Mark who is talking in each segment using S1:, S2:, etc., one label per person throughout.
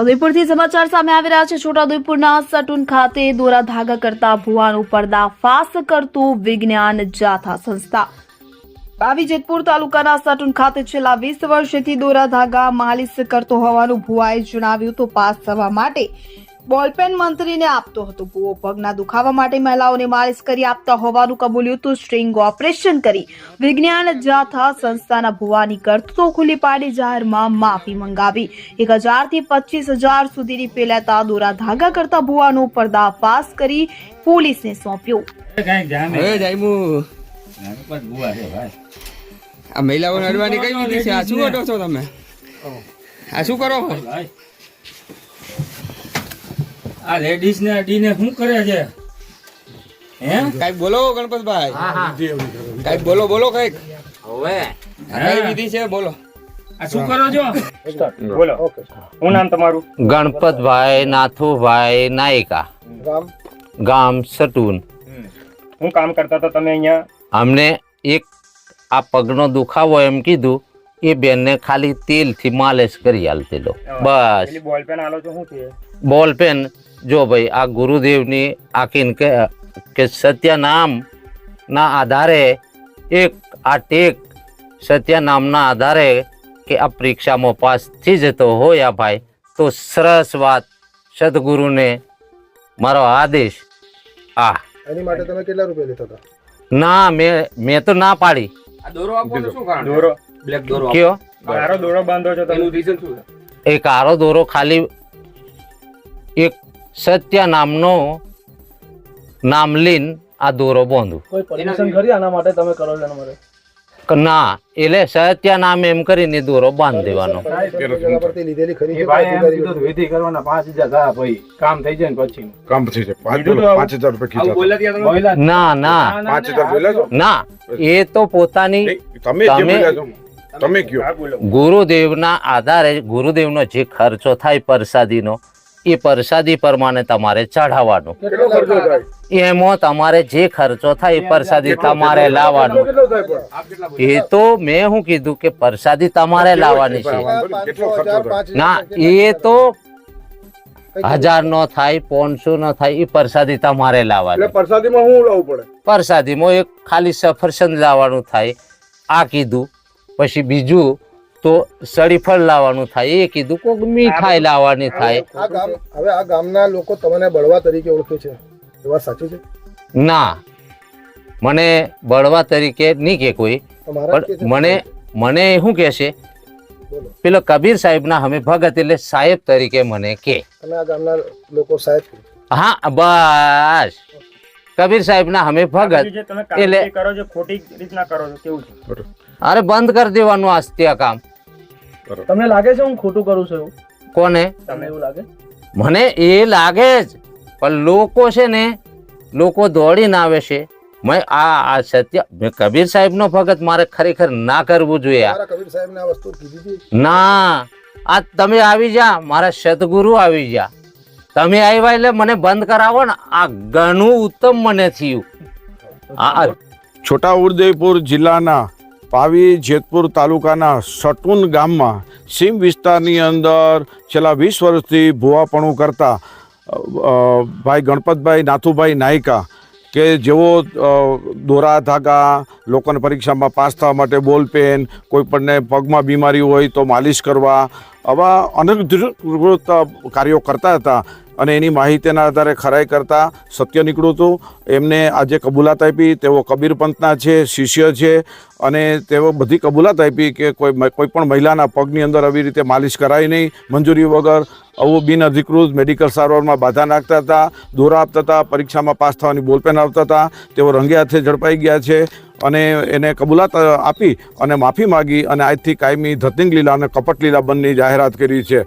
S1: ઉદયપુરથી સમાચાર સામે આવી રહ્યા છે. છોટાઉદેપુરના સટુન ખાતે દોરા ધાગા કરતા ભુવાનો પર્દાફાશ કરતું વિજ્ઞાન જાથા સંસ્થા. બાવી જેતપુર તાલુકાના સટુન ખાતે છેલ્લા વીસ વર્ષથી દોરા ધાગા માલિશ કરતો હોવાનું ભુવાએ જણાવ્યું તો પાસ થવા માટે બોલપેન મંત્રીને આપતો હતો. ભુવો પગના દુખાવા માટે મહિલાઓને માલિશ કરી આપતા હોવાનું કબૂલ્યું હતું. સ્ટ્રિંગ ઓપરેશન કરી વિજ્ઞાન જાથા સંસ્થાના ભુવાની કરતો ખુલ્લી પાડી જાહેરમાં માફી મંગાવી. એક હજારથી પચીસ હજાર સુધીની પેલાતા દોરા ધાગા કરતા ભુવાનો પર્દાફાશ કરી પોલીસને સોંપ્યો.
S2: આ મહિલાઓને અડવાની કઈ વિધિ છે? આ શું અડો છો તમે? આ શું કરો
S3: ભાઈ. આ લેડીઝ ને અડીને શું કરે છે? હે?
S2: કઈ બોલો ગણપતભાઈ. કઈ બોલો બોલો કંઈક. હવે. કઈ વિધિ છે? બોલો.
S3: આ શું કરો છો?
S4: બોલો. શું નામ તમારું?
S5: ગણપતભાઈ નાથુભાઈ નાયકા. ગામ? સટુન.
S4: શું કામ કરતા હતા તમે અહીંયા?
S5: અમને એક આ પગનો દુખાવો એમ કીધું એ બેનને ખાલી તેલથી માલિશ કરી આલતેલો બસ.
S4: પેલી બોલ પેન આલો છો શું છે?
S5: બોલ પેન જો ભાઈ આ ગુરુદેવની આખીન કે કે સત્ય નામ ના આધારે એક આ ટેક સત્યનામના આધારે કે આ પરીક્ષામાં પાસ થઈ જતો હોય આ ભાઈ તો સરસ વાત. સદગુરુને મારો આદેશ આ.
S6: એની માટે તમે કેટલા રૂપિયા લેતા હતા?
S5: ના મેં મેં તો ના પાડી.
S2: આ દોરો આપવાનો શું કારણ?
S4: દોરો.
S2: બ્લેક દોરો
S5: કયો?
S4: મારો દોરો બાંધો છો તમે.
S2: રીઝન શું છે?
S5: એ કારો દોરો ખાલી એક સત્ય નામનો નામ લીન આ દોરો બાંધું.
S6: કોઈ પરમિશન ખરી આના માટે તમે કરો છો એના માટે?
S5: ના એટલે સત્ય નામ એમ કરીને દોરો બાંધી દેવાનો.
S7: કામ થઈ જાય પછી.
S8: કામ થઈ પાંચ હજાર રૂપિયા
S5: ના ના.
S8: પાંચ હજાર
S5: ના એ તો પોતાની
S8: તમે
S5: તમે-
S8: કયો?
S5: ગુરુદેવના આધારે ગુરુદેવનો જે ખર્ચો થાય પ્રસાદીનો એ પ્રસાદી પ્રમાણે તમારે ચઢાવવાનું. એમાં તમારે જે ખર્ચો થાય એ પ્રસાદી તમારે લાવવાનો? એ તો મેં શું કીધું કે પ્રસાદી તમારે લાવવાની છે. ના એ તો હજાર નો થાય? પોનસો નો થાય એ પ્રસાદી તમારે
S6: એટલે
S5: લાવવાની
S6: પ્રસાદીમાં શું લાવવું પડે?
S5: પ્રસાદીમાં એક ખાલી સફરસંદ લાવવાનું થાય આ કીધું. પછી બીજું તો સળીફળ લાવવાનું થાય. એ કીધું કોઈક મીઠાઈ લાવવાની થાય.
S6: આ ગામ હવે આ ગામના લોકો તમને બળવા તરીકે ઓળખે છે. એ વાત સાચી છે?
S5: ના. મને બળવા તરીકે નહીં કે કોઈ. પણ મને મને શું કે છે? પેલો કબીર સાહેબના અમે ભગત એટલે સાહેબ તરીકે મને કે.
S6: આ ગામના લોકો સાહેબ
S5: હા બસ. કબીર સાહેબના અમે ભગત એટલે-
S4: કરો છો ખોટી રીતના કરો છો કેવું છે?
S5: અરે બંધ કરી દેવાનું આજથી આ કામ.
S6: તમને લાગે છે હું ખોટું કરું છું એવું?
S5: કોને?
S6: તમને એવું લાગે?
S5: મને એ લાગે જ. પણ લોકો છે ને લોકો દોડીને આવે છે. મેં આ આ સત્ય મેં કબીર સાહેબનો ભગત મારે ખરેખર ના કરવું જોઈએ આ.
S6: મારા કબીર સાહેબને આ વસ્તુ કીધી હતી?
S5: ના. આ તમે આવી જા. મારા સદગુરુ આવી જા. તમે આવ્યા એટલે મને બંધ કરાવો ને. આ ઘણું ઉત્તમ મને થયું. આ આ
S8: છોટાઉદેપુર જિલ્લાના પાવી જેતપુર તાલુકાના સટુન ગામમાં સીમ વિસ્તારની અંદર છેલ્લા વીસ વર્ષથી ભૂવાપણું કરતા ભાઈ ગણપતભાઈ નાથુભાઈ નાયકા કે જેઓ દોરા ધાગા, લોકોને પરીક્ષામાં પાસ થવા માટે બોલપેન કોઈપણને પગમાં બીમારી હોય તો માલિશ કરવા આવા અનધિકૃત કાર્યો કરતા હતા અને એની માહિતીના આધારે ખરાઈ કરતા સત્ય નીકળ્યું હતું. એમને આજે કબૂલાત આપી, તેઓ કબીર પંથના છે, શિષ્ય છે અને તેઓ બધી કબૂલાત આપી કે કોઈ કોઈ પણ મહિલાના પગની અંદર આવી રીતે માલિશ કરાય નહીં, મંજૂરી વગર આવું બિનઅધિકૃત મેડિકલ સારવારમાં બાધા નાખતા હતા, દોરા આપતા હતા, પરીક્ષામાં પાસ થવાની બોલપેન આપતા હતા, તેઓ રંગે હાથે ઝડપાઈ ગયા છે. અને એને કબૂલાત આપી અને માફી માગી અને આજથી કાયમી ધતિંગ લીલા અને કપટ લીલા બંધની જાહેરાત કરી છે.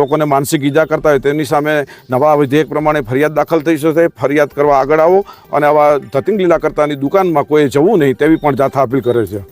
S8: લોકોને માનસિક ઈજા કરતા હોય તેની સામે નવા વિધેયક પ્રમાણે ફરિયાદ દાખલ થઈ શકે ફરિયાદ કરવા આગળ આવો અને આવા ધતિંગ લીલા કરતાની દુકાનમાં કોઈ જવું નહીં તેવી પણ જાથા અપીલ કરે છે.